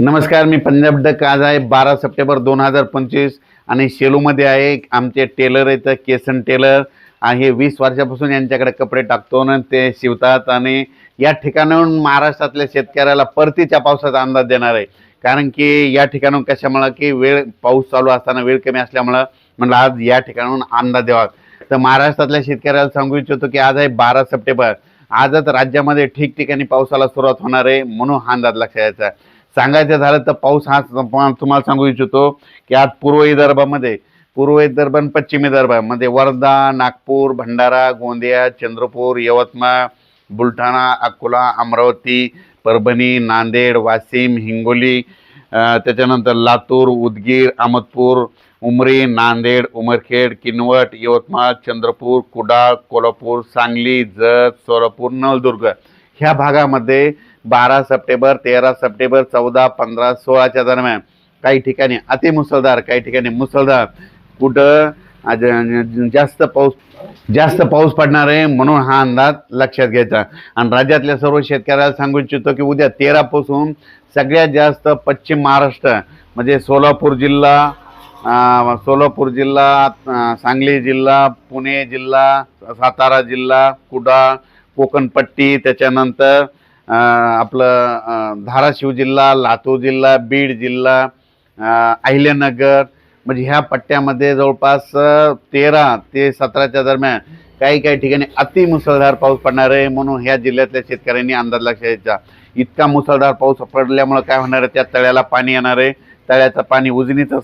नमस्कार मी पंजाब डक. आज आहे बारा सप्टेंबर दोन हजार पंचवीस आणि शेलूमध्ये आहे आमचे टेलर आहेत केसन टेलर. हे वीस वर्षापासून यांच्याकडे कपडे टाकतो आणि ते शिवतात आणि या ठिकाणाहून महाराष्ट्रातल्या शेतकऱ्याला परतीच्या पावसाचा अंदाज देणार आहे. कारण की या ठिकाणाहून कशामुळं की वेळ पाऊस चालू असताना वेळ कमी असल्यामुळं म्हणलं आज या ठिकाणाहून अंदाज द्यावा. तर महाराष्ट्रातल्या शेतकऱ्याला सांगू इच्छितो की आज आहे बारा सप्टेंबर. आजच राज्यामध्ये ठिकठिकाणी पावसाला सुरुवात होणार आहे म्हणून हा अंदाज लक्षात यायचा. सांगायचं झालं तर पाऊस हा तुम्हाला सांगू इच्छितो की आज पूर्व विदर्भामध्ये पूर्व विदर्भ आणि पश्चिम विदर्भामध्ये वर्धा नागपूर भंडारा गोंदिया चंद्रपूर यवतमाळ बुलढाणा अकोला अमरावती परभणी नांदेड वाशिम हिंगोली त्याच्यानंतर लातूर उदगीर अहमदपूर उमरी नांदेड उमरखेड किनवट यवतमाळ चंद्रपूर कुडाळ कोल्हापूर सांगली जत सोलापूर नळदुर्ग. ह्या भागामध्ये बारा सप्टेंबर तेरा सप्टेंबर चौदा पंधरा सोळाच्या दरम्यान काही ठिकाणी अतिमुसळधार काही ठिकाणी मुसळधार. कुठं? जास्त पाऊस जास्त पाऊस पडणार आहे म्हणून हा अंदाज लक्षात घ्यायचा. आणि राज्यातल्या सर्व शेतकऱ्याला सांगू इच्छितो की उद्या तेरापासून सगळ्यात जास्त पश्चिम महाराष्ट्र म्हणजे सोलापूर जिल्हा सोलापूर जिल्हा सांगली जिल्हा पुणे जिल्हा सातारा जिल्हा कुडाळ कोकणपट्टी त्याच्यानंतर आपलं धाराशिव जिल्हा लातूर जिल्हा बीड जिल्हा अहिल्यानगर म्हणजे ह्या पट्ट्यामध्ये जवळपास तेरा ते सतराच्या दरम्यान काही काही ठिकाणी अति मुसळधार पाऊस पडणार आहे म्हणून ह्या जिल्ह्यातल्या शेतकऱ्यांनी अंदाज लक्षात घ्यायचा इतका मुसळधार पाऊस पडल्यामुळं काय होणार आहे? त्या तळ्याला पाणी येणार आहे. तळ्याचं पाणी उजनीचं